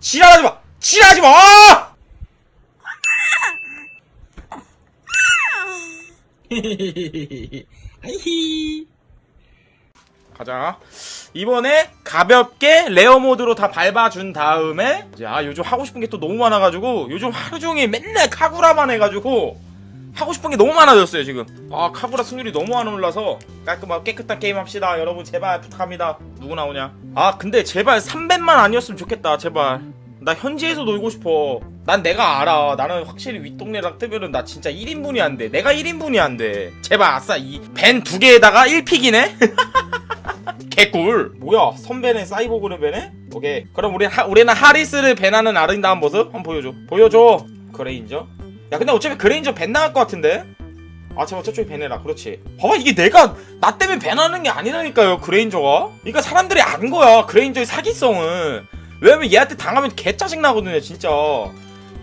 지랄하지 마! 지랄하지 마! 하이히. 가자. 이번에 가볍게 레어 모드로 다 밟아준 다음에 이제 아 요즘 하고 싶은 게 또 너무 많아가지고 요즘 하루 종일 맨날 카구라만 해가지고 하고 싶은 게 너무 많아졌어요 지금. 아 카구라 승률이 너무 안 올라서 깔끔하고 깨끗한 게임 합시다. 여러분 제발 부탁합니다. 누구 나오냐? 아 근데 제발 300만 아니었으면 좋겠다. 제발. 나 현지에서 놀고 싶어. 난 내가 알아. 나는 확실히 윗동네랑 뜨면은 나 진짜 1인분이 안 돼. 내가 1인분이 안 돼. 제발 아싸 이 벤 두 개에다가 1픽이네? 개꿀. 뭐야? 선배네 사이보그를 배네? 오케이. 그럼 우리 하, 우리는 하리스를 배나는 아름다운 모습 한번 보여줘. 보여줘. 그레인저. 야 근데 어차피 그레인저 밴 나갈 것 같은데? 아 제발 저쪽에 배내라. 그렇지. 봐봐 이게 내가 나 때문에 배나는 게 아니라니까요 그레인저가. 그러니까 사람들이 안 거야 그레인저의 사기성은. 왜냐면 얘한테 당하면 개 짜증 나거든요 진짜.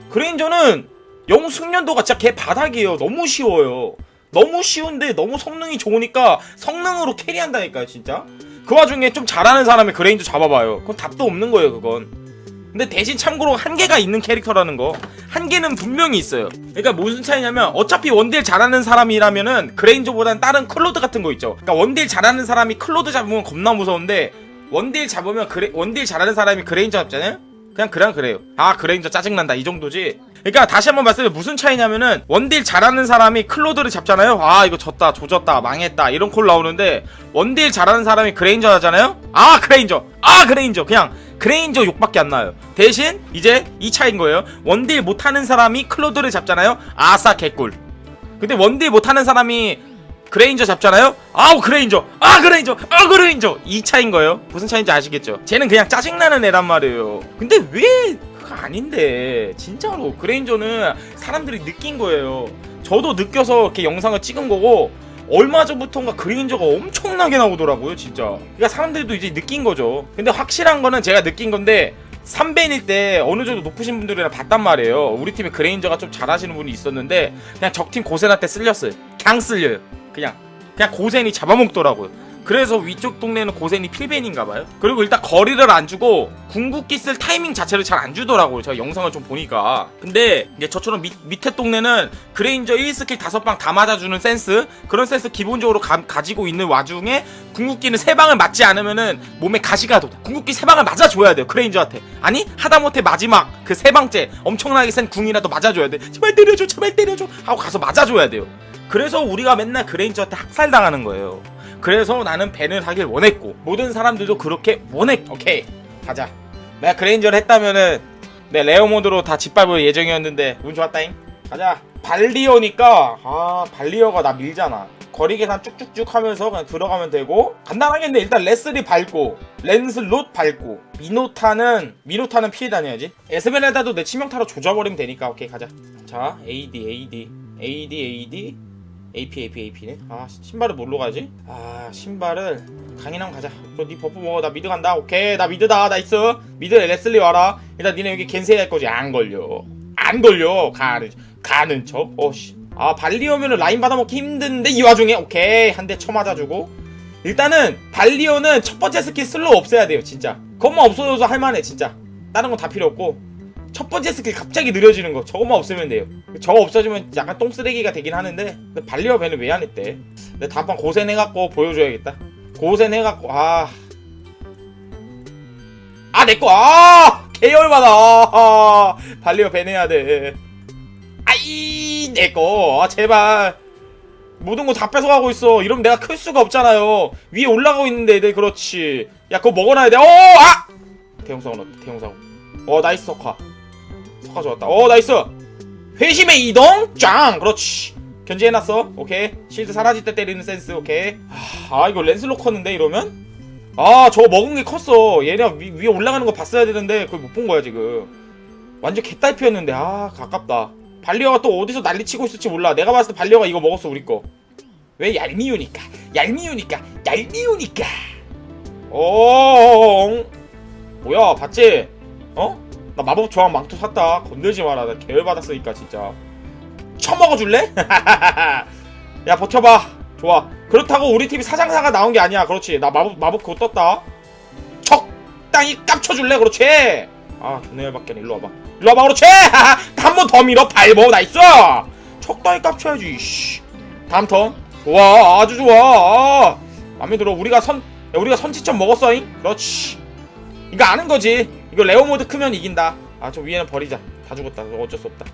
그레인저는 영웅 숙련도가 진짜 개 바닥이에요. 너무 쉬워요. 너무 쉬운데 너무 성능이 좋으니까 성능으로 캐리한다니까요 진짜. 그 와중에 좀 잘하는 사람이 그레인저 잡아봐요. 그건 답도 없는 거예요 그건 근데 대신 참고로 한계가 있는 캐릭터라는 거. 한계는 분명히 있어요. 그러니까 무슨 차이냐면 어차피 원딜 잘하는 사람이라면은 그레인저보다는 다른 클로드 같은 거 있죠. 그러니까 원딜 잘하는 사람이 클로드 잡으면 겁나 무서운데 원딜 잡으면 그레, 원딜 잘하는 사람이 그레인저 잡잖아요? 그냥 그냥 그래요. 아 그레인저 짜증난다. 이 정도지. 그러니까 다시 한번 말씀드려 무슨 차이냐면은 원딜 잘하는 사람이 클로드를 잡잖아요? 아 이거 졌다 조졌다 망했다 이런 콜 나오는데 원딜 잘하는 사람이 그레인저 하잖아요? 아 그레인저. 아 그레인저. 그냥 그레인저 욕밖에 안 나요 대신 이제 이 차인 거예요 원딜 못하는 사람이 클로드를 잡잖아요 아싸 개꿀 근데 원딜 못하는 사람이 그레인저 잡잖아요? 아우 그레인저! 아 그레인저! 아 그레인저! 이 차인 거예요. 무슨 차인지 아시겠죠? 쟤는 그냥 짜증나는 애란 말이에요. 근데 왜 그거 아닌데 진짜로 그레인저는 사람들이 느낀 거예요. 저도 느껴서 이렇게 영상을 찍은 거고 얼마 전부터인가 그레인저가 엄청나게 나오더라고요 진짜. 그러니까 사람들도 이제 느낀 거죠. 근데 확실한 거는 제가 느낀 건데 3벤일 때 어느 정도 높으신 분들이랑 봤단 말이에요. 우리 팀에 그레인저가 좀 잘하시는 분이 있었는데 그냥 적팀 고센한테 쓸렸어요. 그냥 쓸려요. 그냥 그냥 고센이 잡아먹더라고요. 그래서 위쪽 동네는 고센이 필벤인가 봐요. 그리고 일단 거리를 안 주고 궁극기 쓸 타이밍 자체를 잘 안 주더라고요. 제가 영상을 좀 보니까. 근데 이제 저처럼 밑, 밑에 동네는 그레인저 1스킬 5방 다 맞아주는 센스 그런 센스 기본적으로 가, 가지고 있는 와중에 궁극기는 3방을 맞지 않으면은 몸에 가시가 돋아. 궁극기 3방을 맞아줘야 돼요. 그레인저한테. 아니 하다못해 마지막 그세 방째 엄청나게 센 궁이라도 맞아줘야 돼. 제발 때려줘 제발 때려줘 하고 가서 맞아줘야 돼요. 그래서 우리가 맨날 그레인저한테 학살당하는 거예요. 그래서 나는 밴을 하길 원했고 모든 사람들도 그렇게 원했. 오케이 가자. 내가 그레인저를 했다면은 내 레어 모드로 다 짓밟을 예정이었는데 운 좋았다잉. 가자. 발리어니까 아 발리어가 나 밀잖아. 거리 계산 쭉쭉쭉 하면서 그냥 들어가면 되고 간단하겠네 일단 레슬이 밟고 렌슬롯 밟고 미노타는 미노타는 피해 다녀야지 에스메랄다도 내 치명타로 조져버리면 되니까 오케이 가자 자 AD AD AD AD AP AP AP네? 아 신발을 뭘로 가지? 아 신발을 강인함 가자. 그럼 네 버프 먹어. 나 미드 간다. 오케이. 나 미드다. 나이스. 미드 레슬리 와라. 일단 니네 여기 겐세이 할 거지. 안 걸려. 안 걸려. 가는 가는 척. 어씨. 아 발리오면은 라인 받아먹기 힘든데 이 와중에? 오케이. 한 대 쳐맞아주고. 일단은 발리오는 첫 번째 스킬 슬로우 없애야 돼요 진짜. 그것만 없어져서 할만해 진짜. 다른 건 다 필요 없고 첫 번째 스킬 갑자기 느려지는 거 저것만 없으면 돼요 저거 없어지면 약간 똥쓰레기가 되긴 하는데 발리오 배는 왜 안 했대 근데 다음번 고생해갖고 보여줘야겠다 고생해갖고 아 아, 내꺼, 아! 아, 발리오 배내야 돼. 아이, 내꺼. 아, 제발. 모든 거 다 뺏어가고 있어. 이러면 내가 클 수가 없잖아요. 위에 올라가고 있는데, 애들 그렇지. 야, 그거 먹어놔야 돼. 어, 아! 대형사고 대형사고. 어, 나이스 석화. 석화 좋았다. 어, 나이스. 회심의 이동? 짱! 그렇지. 견제해놨어. 오케이. 실드 사라질 때 때리는 센스. 오케이. 아, 이거 렌슬로 컸는데, 이러면? 아, 저거 먹은 게 컸어. 얘네가 위, 위에 올라가는 거 봤어야 되는데, 그걸 못 본 거야, 지금. 완전 개딸피였는데, 아, 가깝다. 발리어가 또 어디서 난리 치고 있을지 몰라. 내가 봤을 때 발리어가 이거 먹었어, 우리 거. 왜 얄미우니까. 얄미우니까. 얄미우니까. 어, 뭐야, 봤지? 어? 나 마법 저항 망토 샀다. 건들지 마라. 나 계열 받았으니까, 진짜. 처먹어줄래? 야, 버텨봐. 좋아. 그렇다고 우리 팀이 사장사가 나온 게 아니야. 그렇지. 나 마법, 마법 그거 떴다. 적당히 깝쳐줄래? 그렇지. 아 존나 열받게 일로 와봐 일로 와봐 그렇지 한 번 더 밀어 밟어 나이스 적당히 깝쳐야지 씨. 다음 턴 좋아 아주 좋아 아, 맘에 들어 우리가 선 야, 우리가 선취점 먹었어잉 그렇지 이거 아는 거지 이거 레오 모드 크면 이긴다. 아 저 위에는 버리자. 다 죽었다. 어쩔 수 없다.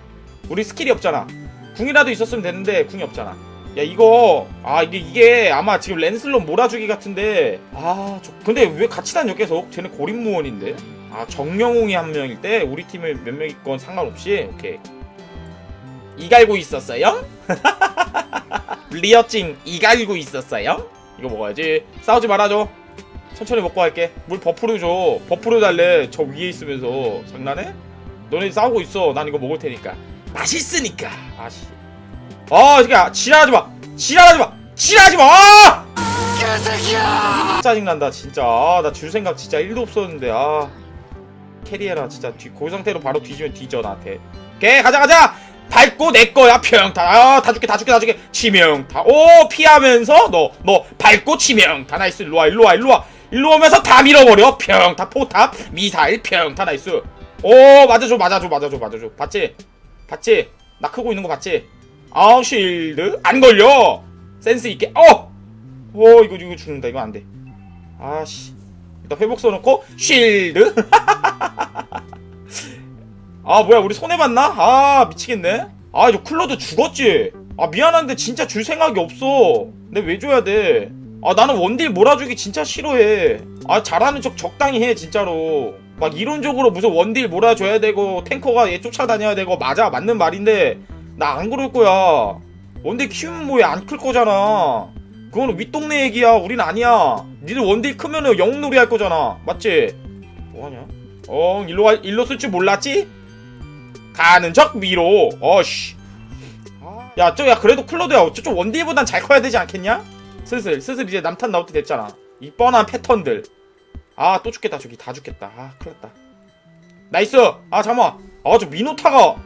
우리 스킬이 없잖아. 궁이라도 있었으면 되는데 궁이 없잖아. 야 이거 아 이게 이게 아마 지금 랜슬롯 몰아주기 같은데 아 저, 근데 왜 같이 다녀 계속? 쟤네 고립무원인데? 아 정영웅이 한 명일 때 우리 팀에 몇 명 있건 상관없이? 오케이. 이갈고 있었어요? 리어찡 이갈고 있었어요? 이거 먹어야지. 싸우지 말아줘 천천히 먹고 갈게. 물 버프로 줘. 버프로 달래. 저 위에 있으면서. 장난해? 너네 싸우고 있어. 난 이거 먹을 테니까. 맛있으니까. 아씨 아 이게 지랄하지 마. 지랄하지 마. 지랄하지 마! 아! 짜증난다 진짜. 아, 나 줄 생각 진짜 1도 없었는데 아. 캐리해라 진짜. 뒤, 그 상태로 바로 뒤지면 뒤져 나한테. 오케이 가자 가자! 밟고 내 거야 평타 아, 다 줄게 다 줄게 다 줄게. 치명타 오 피하면서 너 너 밟고 치명타 나이스 일로와 일로와 일로와 일로 오면서 다 밀어버려. 평타 포탑 미사일 평타 나이스. 오 맞아줘 맞아줘 맞아줘 맞아줘. 봤지? 봤지? 나 크고 있는 거 봤지? 아 쉴드. 안 걸려. 센스 있게. 어! 어 이거 이거 죽는다. 이거 안돼. 아씨. 일단 회복 써놓고 쉴드. 아 뭐야 우리 손해봤나? 아 미치겠네. 아 이거 클로드 죽었지? 아 미안한데 진짜 줄 생각이 없어. 근데 왜 줘야 돼? 아 나는 원딜 몰아주기 진짜 싫어해. 아 잘하는 척 적당히 해 진짜로. 막 이론적으로 무슨 원딜 몰아줘야 되고 탱커가 얘 쫓아다녀야 되고 맞아 맞는 말인데 나 안 그럴 거야. 원딜 키우면 뭐야 안 클 거잖아. 그거는 윗동네 얘기야. 우린 아니야. 니들 원딜 크면은 영웅놀이 할 거잖아. 맞지? 뭐하냐? 어 일로 와 일로 쓸 줄 몰랐지? 가는 척 위로. 어씨. 야 저야 그래도 클로드야. 저쪽 원딜보단 잘 커야 되지 않겠냐? 슬슬 슬슬 이제 남탄 나올 때 됐잖아. 이 뻔한 패턴들. 아 또 죽겠다 저기. 다 죽겠다. 아 큰일났다. 나이스! 아 잠깐만. 아 저 미노타가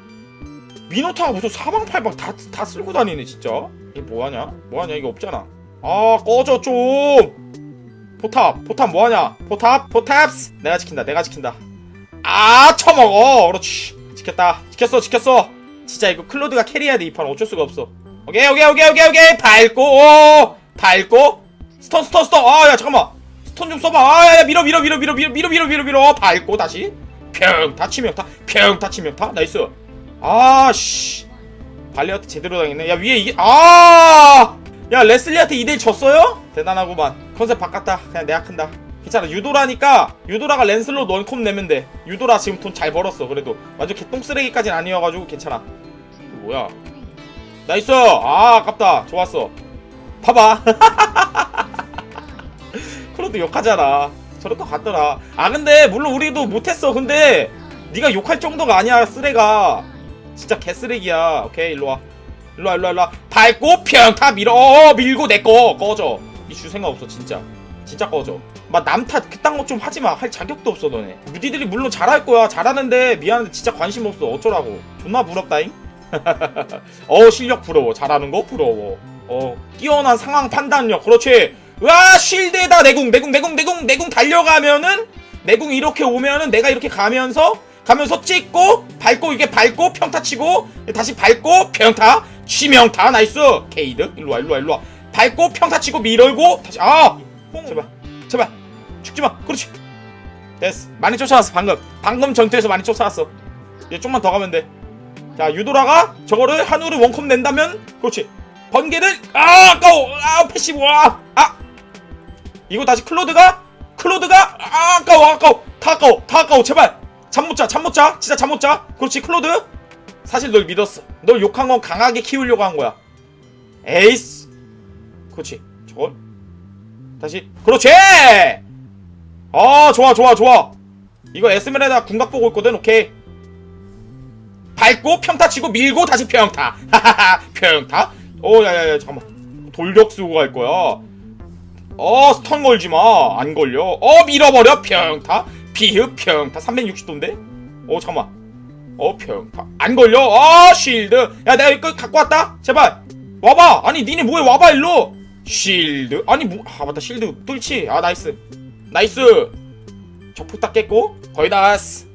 미노타가 무슨 사방팔방 다, 다 쓸고 다니네 진짜. 이게 뭐하냐? 뭐하냐? 이게 없잖아. 아 꺼져 좀! 포탑 포탑 뭐하냐? 포탑 포탑스 내가 지킨다 내가 지킨다. 아 쳐먹어! 그렇지. 지켰다. 지켰어 지켰어. 진짜 이거 클로드가 캐리해야 돼 이 판. 어쩔 수가 없어. 오케이 오케이 오케이 오케이 오케이. 밟고 오 밟고 스턴 스턴 스턴. 아야 잠깐만. 스턴 좀 써봐. 아야 밀어 밀어 밀어 밀어 밀어 밀어 밀어 밀어 밀어. 밟고 다시. 평타 치명타 평타 치명타 나이스. 아씨. 발리한테 제대로 당했네. 야 위에 이게 아야 레슬리한테 2대1 졌어요? 대단하구만. 컨셉 바꿨다. 그냥 내가 큰다. 괜찮아. 유도라니까 유도라가 랜슬롯 원콤 내면 돼. 유도라 지금 돈 잘 벌었어 그래도. 완전 개똥 쓰레기까진 아니어가지고 괜찮아. 뭐야? 나이스! 아 아깝다. 좋았어 봐봐. 크로도 욕하잖아. 저렇게 갔더라. 아 근데 물론 우리도 못했어. 근데 네가 욕할 정도가 아니야 쓰레가. 진짜 개쓰레기야. 오케이 일로와. 일로와 일로와 일로와. 밟고 평타 밀어. 어, 밀고 내꺼 꺼져. 이줄 생각 없어 진짜. 진짜 꺼져. 막 남탓 그딴 거 좀 하지마. 할 자격도 없어 너네. 무디들이 물론 잘할 거야. 잘하는데 미안한데 진짜 관심 없어. 어쩌라고. 존나 부럽다잉? 어 실력 부러워. 잘하는 거 부러워 어 뛰어난 상황 판단력. 그렇지. 와 쉴드에다 내궁 내궁 내궁 내궁 내궁 달려가면은 내궁 이렇게 오면은 내가 이렇게 가면서 가면서 찍고 밟고 이게 밟고 평타 치고 다시 밟고 평타. 치명타. 나이스. 케이드. 일로와 일로와 일로와. 밟고 평타 치고 밀고 다시 아! 제발 제발 죽지마. 그렇지. 됐어. 많이 쫓아왔어 방금. 방금 전투에서 많이 쫓아왔어. 이제 좀만 더 가면 돼자 유도라가 저거를 한우를 원컵 낸다면 그렇지 번개를 아 아까워. 아 패시브. 와아. 이거 다시 클로드가? 클로드가? 아 아까워 아까워. 다 아까워 다 아까워. 제발. 잠 못 자 잠 못 자. 진짜 잠 못 자. 그렇지 클로드? 사실 널 믿었어. 널 욕한 건 강하게 키우려고 한 거야. 에이스. 그렇지 저걸. 다시. 그렇지! 아 좋아 좋아 좋아. 이거 에스메라다 궁각 보고 있거든. 오케이. 밟고 평타 치고 밀고 다시 평타. 하하하. 평타 어 야야야 잠깐만. 돌격 쓰고 갈 거야. 어 스턴 걸지 마안 걸려. 어 밀어버려. 평타. 비흡 평타. 360도인데? 어 잠깐만. 어 평타. 안 걸려. 어 쉴드. 야 내가 이거 갖고 왔다. 제발. 와봐. 아니 니네 뭐해? 와봐 일로. 쉴드. 아니 뭐아 맞다. 쉴드 뚫지. 아 나이스. 나이스. 저 포탑 깼고 거의 다 왔어.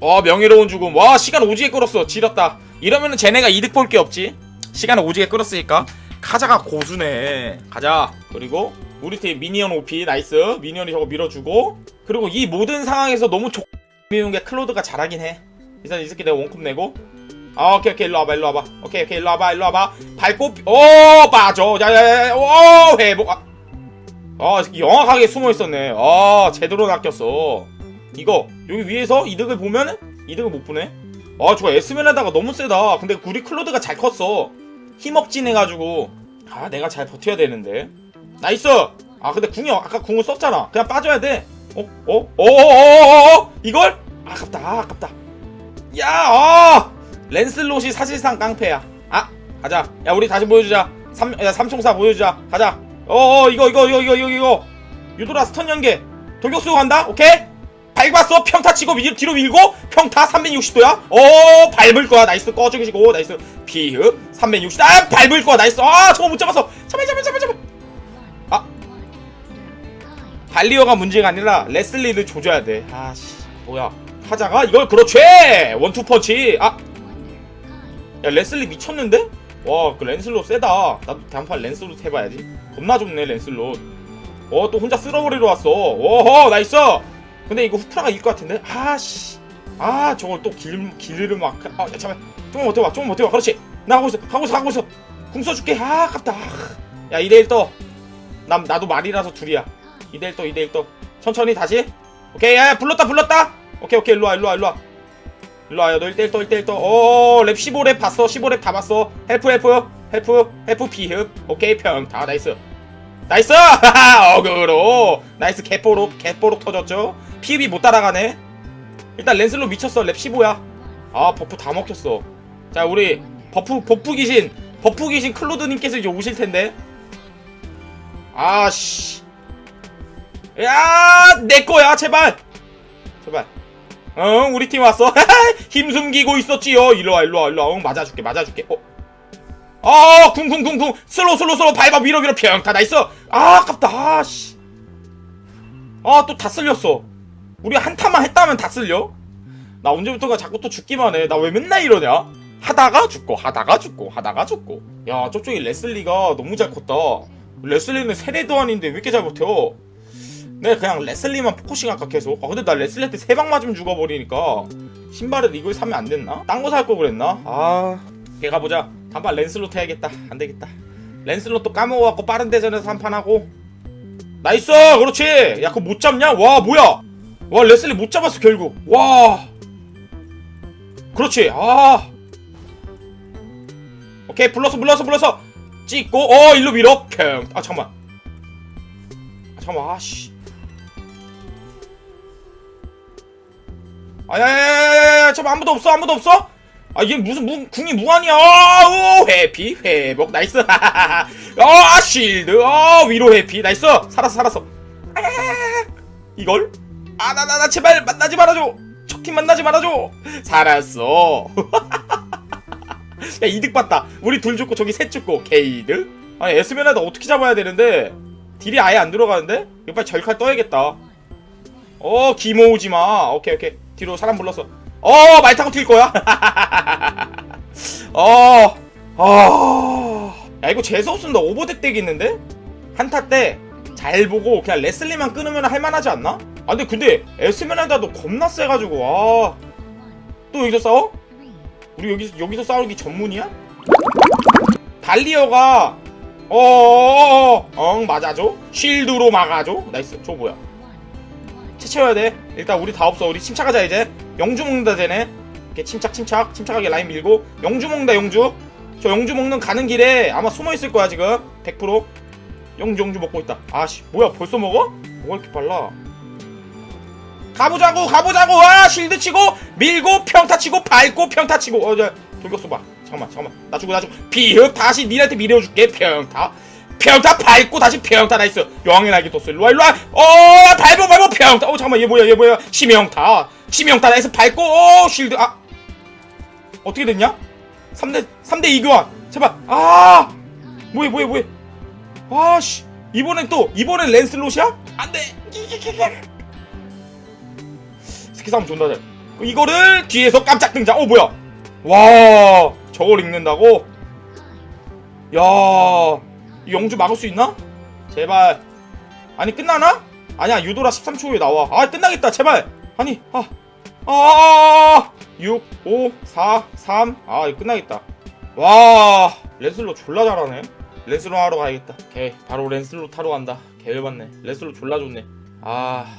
어 명예로운 죽음. 와 시간 오지게 끌었어. 지렸다. 이러면은 쟤네가 이득 볼 게 없지 시간을 오지게 끌었으니까 카자가 고수네. 가자. 그리고 우리 팀 미니언 OP 나이스. 미니언이 저거 밀어주고. 그리고 이 모든 상황에서 너무 족 미는 게 클로드가 잘하긴 해. 일단 이 새끼 내가 원컵 내고. 아 오케이 오케이. 일로 와봐 일로 와봐. 오케이 오케이. 일로 와봐 일로 와봐. 밟고 오 빠져. 야야야 오 회복. 아, 아 영악하게 숨어 있었네. 아 제대로 낚였어. 이거 여기 위에서 이득을 보면은 이득을 못 보네. 아 저거 에스메라다가 너무 세다. 근데 우리 클로드가 잘 컸어 힘업진 해가지고 아 내가 잘 버텨야 되는데. 나이스! 아 근데 궁이 아까 궁을 썼잖아. 그냥 빠져야 돼. 어? 어? 어어어어어? 이걸? 아깝다. 아, 아깝다. 야 아! 랜슬롯이 사실상 깡패야. 아 가자. 야 우리 다시 보여주자. 삼, 야 삼총사 보여주자. 가자. 어어 이거 이거 이거 이거 이거 이거. 유도라 스턴 연계. 돌격수 간다? 오케이 밟았어. 평타 치고 위, 뒤로 밀고 평타 360도야. 어 밟을 거야. 나이스. 꺼주시고 나이스. 피흡 360아 밟을 거야. 나이스. 아 저거 못 잡았어. 잡아 잡아 잡아 잡아. 아. 발리어가 문제가 아니라 레슬리를 조져야 돼. 아씨. 뭐야. 하자가? 이걸 그렇지. 원투 펀치. 아야 레슬리 미쳤는데? 와그 랜슬롯 세다. 나도 다음판 랜슬롯 해봐야지. 겁나 좋네 랜슬롯 어또 혼자 쓸어버리러 왔어. 오호 나이스 근데 이거 후프라가 이길 것 같은데? 아씨. 아, 저걸 또 길, 길을 막. 아, 야, 잠깐. 좀만 버텨봐, 좀만 버텨봐. 그렇지. 나 하고 있어, 하고 있어, 하고 있어. 궁 써줄게. 아, 아깝다. 아. 야, 2대1 떠. 남, 나도 말이라서 둘이야. 2대1 떠, 2대1 떠. 천천히 다시. 오케이, 야, 야, 불렀다, 불렀다. 오케이, 오케이, 일로와, 일로와, 일로와. 일로와, 야, 너 1대1 떠, 1대1 떠. 오, 랩 15랩 봤어. 15랩 다 봤어. 헬프, 헬프, 헬프, 헬프, 비흡. 오케이, 평. 다, 나이스. 나이스! 어그로! 나이스, 개뽀록, 개뽀록 터졌죠? 피흡이 못 따라가네. 일단 랜슬로 미쳤어. 랩 15야. 아 버프 다 먹혔어. 자 우리 버프 버프 귀신 버프 귀신 클로드님께서 이제 오실 텐데. 아씨. 야내 거야 제발. 제발. 응 우리 팀 왔어. 힘 숨기고 있었지요. 일로 와 일로 와 일로 와. 응 맞아줄게 맞아줄게. 어. 아 쿵쿵쿵쿵 슬로 슬로 슬로 밟아 밀어 밀어 평타 나이스. 아 아깝다. 아씨. 아 또 다 쓸렸어. 우리 한 타만 했다면 다 쓸려? 나 언제부터가 자꾸 또 죽기만 해. 나 왜 맨날 이러냐? 하다가 죽고, 하다가 죽고, 하다가 죽고. 야, 저쪽에 레슬리가 너무 잘 컸다. 레슬리는 세례도 아닌데 왜 이렇게 잘 버텨? 내가 그냥 레슬리만 포커싱 할까 계속. 아, 근데 나 레슬리한테 세 방 맞으면 죽어버리니까. 신발을 이걸 사면 안 됐나? 딴 거살걸 그랬나? 아, 걔 가 보자. 단판 랜슬롯 해야겠다. 안 되겠다. 랜슬롯 또 까먹어갖고 빠른 대전에서 한 판 하고. 나이스! 그렇지! 야, 그거 못 잡냐? 와, 뭐야! 와 레슬리 못 잡았어 결국 와 그렇지 아 오케이 불렀어 불렀어 불렀어 찍고 어 일로 밀어 평아 잠깐만 아 잠깐만 아씨 아야야야야야 잠깐 아무도 없어 아무도 없어 아 이게 무슨 무, 궁이 무한이야 오 회피 회복 나이스 아 쉴드 아 위로 회피 나이스 살았어 살았어 이걸 아, 나, 나, 나, 제발 만나지 말아줘! 적팀 만나지 말아줘! 살았어. 야, 이득 봤다. 우리 둘 죽고 저기 셋 죽고, 게이득? 아니, 에스메나다 어떻게 잡아야 되는데? 딜이 아예 안 들어가는데? 이거 빨리 절칼 떠야겠다. 어, 기모 오지 마. 오케이, 오케이. 뒤로 사람 불렀어. 어, 말 타고 튈 거야? 어, 어. 야, 이거 재수없으면 나 오버덱 되겠는데? 한타 때 잘 보고 그냥 레슬리만 끊으면 할만하지 않나? 아 근데 근데 에스메랄다도 겁나 세가지고 아또 여기서 싸워? 우리 여기서 여기서 싸우기 전문이야? 달리어가 어어어어 엉 맞아줘 쉴드로 막아줘 나이스 저 뭐야 채쳐야 돼 일단 우리 다 없어 우리 침착하자 이제 영주 먹는다 쟤네. 이렇게 침착 침착 침착하게 라인 밀고 영주 먹는다 영주. 저 영주 먹는 가는 길에 아마 숨어 있을 거야 지금. 100% 영주 영주 먹고 있다. 아씨 뭐야 벌써 먹어? 뭐가 이렇게 빨라? 가보자고 가보자고. 와 실드 치고 밀고 평타 치고 밟고 평타 치고. 어저 돌격수 봐. 잠깐만 잠깐만. 나 주고 나 주고 비흡 다시 니한테 밀어줄게 평타 평타 밟고 다시 평타 나이스 여왕의 날개 떴어. 일로와 일로와. 어 밟어 밟어 평타. 어 잠깐만 얘 뭐야 얘 뭐야? 치명타. 치명타 나이스 밟고 어 실드. 아. 어떻게 됐냐? 3대 3대 2 교환. 제발. 아. 뭐해 뭐해 뭐해. 아씨. 이번엔 또 이번엔 랜슬롯이야? 안돼. 스키 싸움 존나 잘. 이거를 뒤에서 깜짝 등장. 어 뭐야? 와. 저걸 읽는다고? 야이 영주 막을 수 있나? 제발. 아니 끝나나? 아니야 유도라 13초 후에 나와. 아 끝나겠다 제발. 아니 아아 6 5 4 3 아 이거 끝나겠다. 와 랜슬로 졸라 잘하네. 랜슬로 하러 가야겠다. 오케이 바로 랜슬로 타러 간다. 개열받네. 랜슬로 졸라 좋네. 아